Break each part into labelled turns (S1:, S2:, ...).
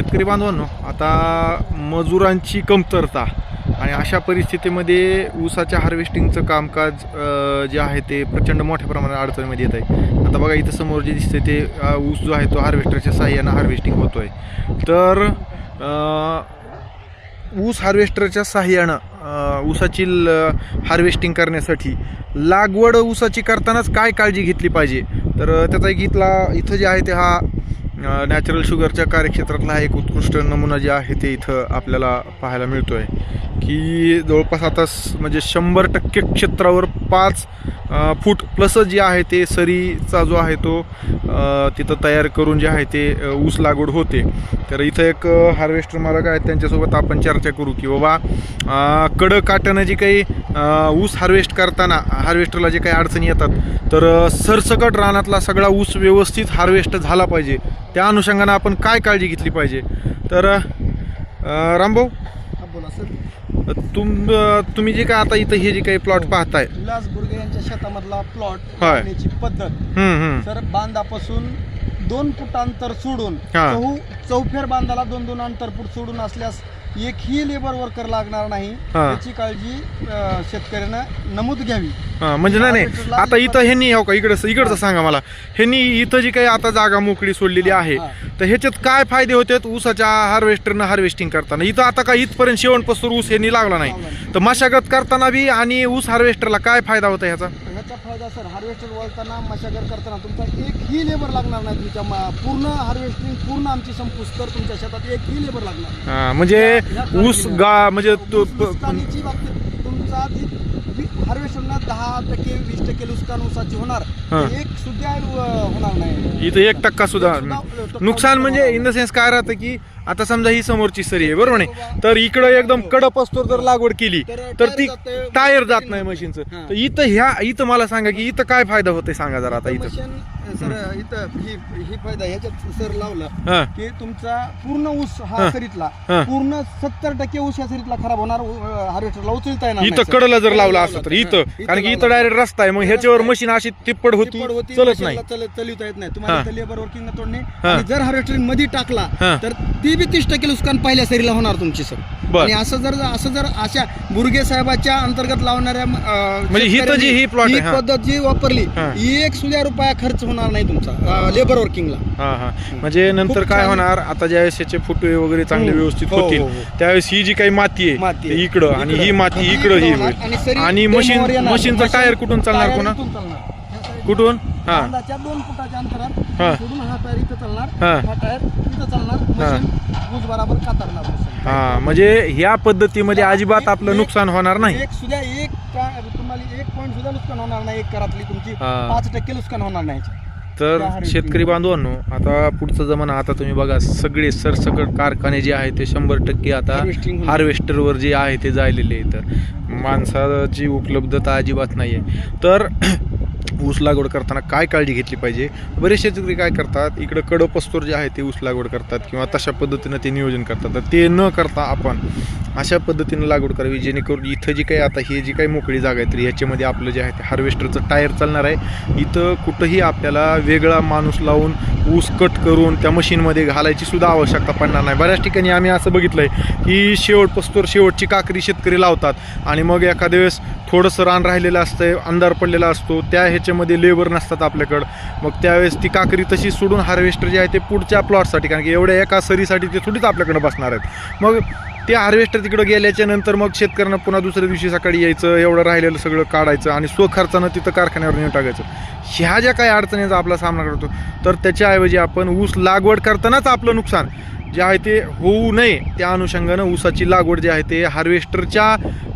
S1: शेतकरी बांधवांनो आता मजुरांची कमतरता आणि अशा परिस्थितीमध्ये ऊसाच्या हार्वेस्टिंगचं कामकाज जे आहे ते प्रचंड मोठ्या प्रमाणात अडचणीमध्ये येत आहे आता बघा इथं समोर जे दिसते ते ऊस जो आहे तो हार्वेस्टरच्या साह्यानं हार्वेस्टिंग होतो आहे तर ऊस हार्वेस्टरच्या साह्यानं ऊसाची हार्वेस्टिंग करण्यासाठी लागवड ऊसाची करतानाच काय काळजी घेतली पाहिजे? तर त्याचा एक इथला इथं जे आहे ते हा नॅचरल शुगरच्या कार्यक्षेत्रातला हा एक उत्कृष्ट नमुना जे आहे ते इथं आपल्याला पाहायला मिळतो आहे की जवळपास आता स- म्हणजे शंभर टक्के क्षेत्रावर पाच फूट प्लस जे आहे ते सरीचा जो आहे तो तिथं तयार करून जे आहे ते ऊस लागवड होते. तर इथं एक हार्वेस्टर मालक आहेत त्यांच्यासोबत आपण चर्चा करू की बाबा अ, कडं जी काही ऊस हार्वेस्ट करताना हार्वेस्टरला जे काही अडचणी येतात तर सरसकट रानातला सगळा ऊस व्यवस्थित हार्वेस्ट झाला पाहिजे. त्या अनुषंगानं आपण काय काळजी घेतली पाहिजे? तर रामभाऊ?
S2: बोला सर.
S1: तुम तुम्ही जे काय आता इथं हे जे काही प्लॉट पाहताय
S2: उल्हास बुर्गे यांच्या शेतामधला प्लॉट
S1: होय.
S2: करण्याची पद्धत
S1: हम्म, हम्म.
S2: सर बांधापासून दोन फूट अंतर सोडून
S1: हा.
S2: चौ चौफेर बांधाला दोन दोन अंतर फूट सोडून असल्यास एकही लेबर वर्कर लागणार नाही.
S1: हा.
S2: याची काळजी अं, शेतकऱ्यानं नमूद घ्यावी.
S1: हा, म्हणजे नाही नाही. आता इथं ह्यांनी हो का इकडं इकडचं सांगा मला. ह्यांनी इथं जी काही आता जागा मोकळी सोडलेली आहे
S2: हा.
S1: तर ह्याच्यात काय फायदे होते ऊसाच्या हार्वेस्टरनं हार्वेस्टिंग करताना. इथं आता काय इथपर्यंत शेवणपस्तूर ऊस ह्यांनी लागला नाही. तर मशागत करताना बी आणि ऊस हार्वेस्टरला काय फायदा होता ह्याचा?
S2: फायदा सर हार्वेस्टर वळताना मशागत करताना तुमचा एकही लेबर लागणार नाही तुमच्या म- पूर्ण हार्वेस्टिंग पूर्ण आमची संपूस तर तुमच्या शेतात एकही लेबर लागणार नाही.
S1: हा, म्हणजे
S2: या
S1: ऊस गा म्हणजे तो-
S2: ऊस बाबतीत तुमचा हार्वेस्टरना दहा टक्के वीस टक्के नुकसान ऊसाची होणार
S1: हा.
S2: एक सुद्धा अं, होणार नाही
S1: इथं एक टक्का सुद्धा- नुकसान म्हणजे इन द सेन्स काय राहतं की आता समजा ही समोरची सरी आहे बरोबर नाही तर इकडं एकदम कडप असतो जर लागवड केली तर ती टायर जात नाही मशीनचं
S2: हा.
S1: तर इथं ह्या इथं मला सांगा की इथं काय फायदा होतोय सांगा जरा आता इथं
S2: सर इथं ही ही फायदा ह्याच्यात सर लावलं
S1: हा
S2: की तुमचा पूर्ण ऊस
S1: हा.
S2: हा सरीतला
S1: हा.
S2: पूर्ण सत्तर टक्के ऊस या सरीतला खराब होणार हार्वेस्टरला उचलता येणार नाही,
S1: इथं. कडला जर लावला असतं तर इथं
S2: हा,
S1: कारण की इथं
S2: लावला.
S1: डायरेक्ट रस्ता आहे मग ह्याच्यावर मशीन अशी तिप्पड होती
S2: होती,
S1: चलत
S2: मशीनला
S1: नाही
S2: चल- चालवता येत नाही
S1: हा.
S2: तुम्हाला इथं लेबर वर्किंग तोडणे
S1: हा.
S2: आणि जर हार्वेस्टरिंगमध्ये टाकला
S1: हा.
S2: तर ती बी तीस टक्के नुकसान पहिल्या सरीला होणार तुमची सर
S1: बर.
S2: आणि असं जर असं जर अशा बुर्गे साहेबाच्या अंतर्गत लावणाऱ्या अं,
S1: म्हणजे ही तर जी ही plot
S2: ही
S1: आहे, हा.
S2: पद्धत जी वापरली
S1: हा.
S2: एक सुद्धा रुपया खर्च होणार नाही तुमचा लेबर वर्किंगला
S1: हा हा म्हणजे नंतर
S2: खूप
S1: काय
S2: छान.
S1: होणार आता ज्यावेळेस याचे फुटवे वगैरे चांगले
S2: हो.
S1: व्यवस्थित
S2: हो,
S1: होतील
S2: हो, हो.
S1: त्यावेळेस ही जी काही माती
S2: माती
S1: आहे. ती इकडं आणि ही. माती इकडं ही
S2: इकडं
S1: होईल
S2: होणार आणि सरी
S1: आणि
S2: डेमोवर
S1: मशीन
S2: येणार.
S1: मशीनचं
S2: मशीन-
S1: टायर कुठून चालणार
S2: टायर इथून चालणार.
S1: कुठून हा.
S2: बांधाच्या दोन फुटाच्या
S1: हा.
S2: अंतरात सोडून हा टायर इथं चालणार.
S1: हा.
S2: हा टायर इथं चालणार. मशीन ऊस बराबर कातरणार मशीन.
S1: हा म्हणजे ह्या पद्धतीमध्ये अजिबात आपलं नुकसान होणार नाही.
S2: एक सुद्धा एक का- तुम्हाला एक पॉईंट सुद्धा नुकसान होणार नाही. एक करातली तुमची
S1: हा.
S2: पाच टक्के नुकसान होणार नाही.
S1: तर शेतकरी बांधवांनो आता पुढचा जमाना आता तुम्ही बघा सगळे सरसकट कारखाने जे आहे ते शंभर टक्के आता
S2: Harvesting होणार.
S1: हार्वेस्टरवर जे आहे ते जायलेले आहेत. माणसाची उपलब्धता अजिबात नाही आहे तर ऊस लागवड करताना काय काळजी घेतली पाहिजे? बरेचसे शेतकरी काय करतात इकडं कडपस्तूर जे आहे ते ऊस लागवड करतात किंवा तशा पद्धतीनं ते नियोजन करतात. तर ते न करता आपण अशा पद्धतीनं लागवड करावी जेणेकरून इथं जी काही आता ही जी काही मोकळी जागा आहे तर ह्याच्यामध्ये आपलं जे आहे ते हार्वेस्टरचं टायर चालणार आहे. इथं कुठंही आपल्याला वेगळा माणूस लावून ऊस कट करून त्या मशीनमध्ये घालायची सुद्धा आवश्यकता पडणार नाही. बऱ्याच ठिकाणी आम्ही असं बघितलं आहे की शेवट पस्तोर शेवटची काकरी शेतकरी लावतात आणि मग एखाद्या वेळेस थोडंसं रान राहिलेलं असतं अंधार पडलेला असतो त्या ह्याच्या त्याच्यामध्ये लेबर नसतात आपल्याकडं. मग त्यावेळेस ती काकरी तशी सोडून हार्वेस्टर जे आहे ते पुढच्या प्लॉटसाठी कारण की एवढ्या एका सरीसाठी ते थोडीच आपल्याकडं बसणार आहेत. मग ते हार्वेस्टर तिकडं गेल्याच्यानंतर मग शेतकऱ्यांना पुन्हा दुसऱ्या दिवशी सकाळी यायचं एवढं राहिलेलं सगळं काढायचं आणि स्वखर्चानं तिथं कारखान्यावर नेऊन टाकायचं. ह्या ज्या काही अडचणींचा आपला सामना करतो तर त्याच्याऐवजी आपण ऊस लागवड करतानाच आपलं नुकसान. जे आहे ते होऊ नये त्या अनुषंगानं ऊसाची लागवड जी आहे ते हार्वेस्टरच्या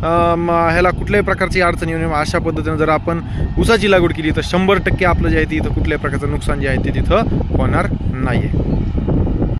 S1: ह्याला कुठल्याही प्रकारची अडचण येऊ नये. अशा पद्धतीनं जर आपण ऊसाची लागवड केली तर शंभर टक्के आपलं जे आहे ते इथं कुठल्याही प्रकारचं नुकसान जे आहे ते तिथं होणार नाही आहे